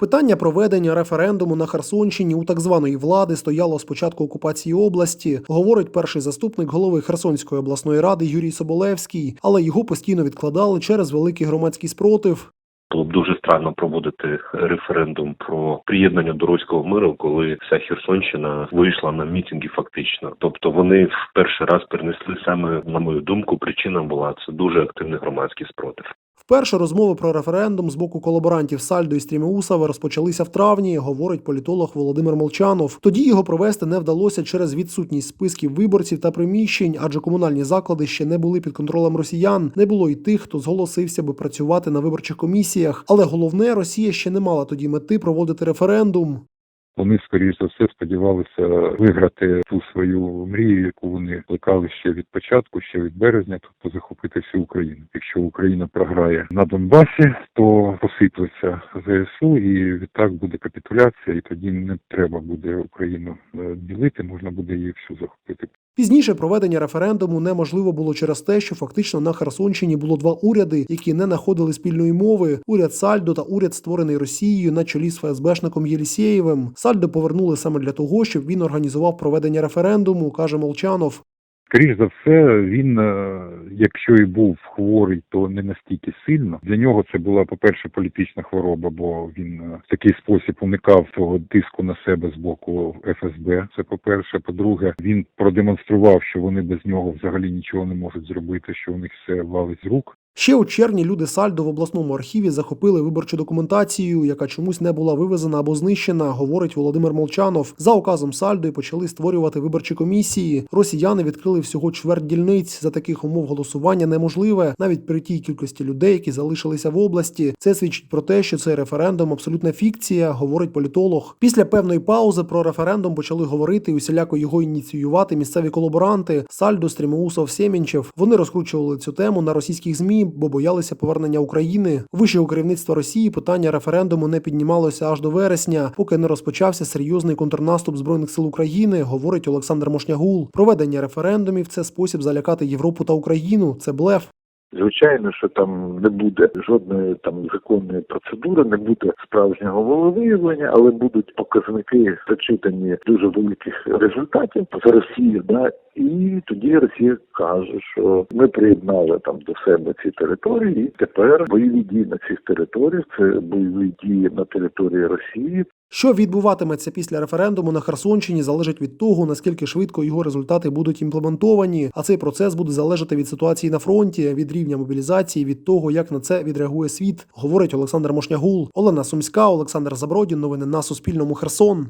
Питання проведення референдуму на Херсонщині у так званої влади стояло з початку окупації області, говорить перший заступник голови Херсонської обласної ради Юрій Соболевський, але його постійно відкладали через великий громадський спротив. Було б дуже странно проводити референдум про приєднання до руського миру, коли вся Херсонщина вийшла на мітинги фактично. Тобто вони в перший раз перенесли саме, на мою думку, причина була це дуже активний громадський спротив. Вперше розмови про референдум з боку колаборантів Сальдо і Стрімеусова розпочалися в травні, говорить політолог Володимир Молчанов. Тоді його провести не вдалося через відсутність списків виборців та приміщень, адже комунальні заклади ще не були під контролем росіян. Не було й тих, хто зголосився би працювати на виборчих комісіях. Але головне, Росія ще не мала тоді мети проводити референдум. Вони, скоріш за все, сподівалися виграти ту свою мрію, яку вони плекали ще від початку, ще від березня, тобто захопити всю Україну. Якщо Україна програє на Донбасі, то посиплеться ЗСУ, і відтак буде капітуляція, і тоді не треба буде Україну е, ділити, можна буде її всю захопити. Пізніше проведення референдуму неможливо було через те, що фактично на Херсонщині було два уряди, які не знаходили спільної мови: уряд Сальдо та уряд, створений Росією на чолі з ФСБшником Єлісєєвим. Сальдо повернули саме для того, щоб він організував проведення референдуму, каже Молчанов. Скоріш за все, він, е, якщо і був хворий, то не настільки сильно. Для нього це була, по-перше, політична хвороба, бо він е, в такий спосіб уникав того тиску на себе з боку ФСБ. Це по-перше. По-друге, він продемонстрував, що вони без нього взагалі нічого не можуть зробити, що у них все валить з рук. Ще у червні люди Сальдо в обласному архіві захопили виборчу документацію, яка чомусь не була вивезена або знищена, говорить Володимир Молчанов. За указом Сальдо і почали створювати виборчі комісії. Росіяни відкрили всього чверть дільниць. За таких умов голосування неможливе, навіть при тій кількості людей, які залишилися в області. Це свідчить про те, що цей референдум абсолютна фікція, говорить політолог. Після певної паузи про референдум почали говорити і усіляко його ініціювати місцеві колаборанти Сальдо, Стрімоусов, Сємінчев. Вони розкручували цю тему на російських змі, бо боялися повернення України. Вищого керівництва Росії питання референдуму не піднімалося аж до вересня, поки не розпочався серйозний контрнаступ збройних сил України, говорить Олександр Мошнягул. Проведення референдумів це спосіб залякати Європу та Україну. Це блеф. Звичайно, що там не буде жодної там законної процедури, не буде справжнього волевиявлення, але будуть показники зачитані дуже великих результатів за Росію. Да, і тоді Росія каже, що ми приєднали там до себе ці території, і тепер бойові дії на цих територіях це бойові дії на території Росії. Що відбуватиметься після референдуму на Херсонщині, залежить від того, наскільки швидко його результати будуть імплементовані. А цей процес буде залежати від ситуації на фронті, від рівня мобілізації, від того, як на це відреагує світ, говорить Олександр Мошнягул. Олена Сумська, Олександр Забродін. Новини на Суспільному. Херсон.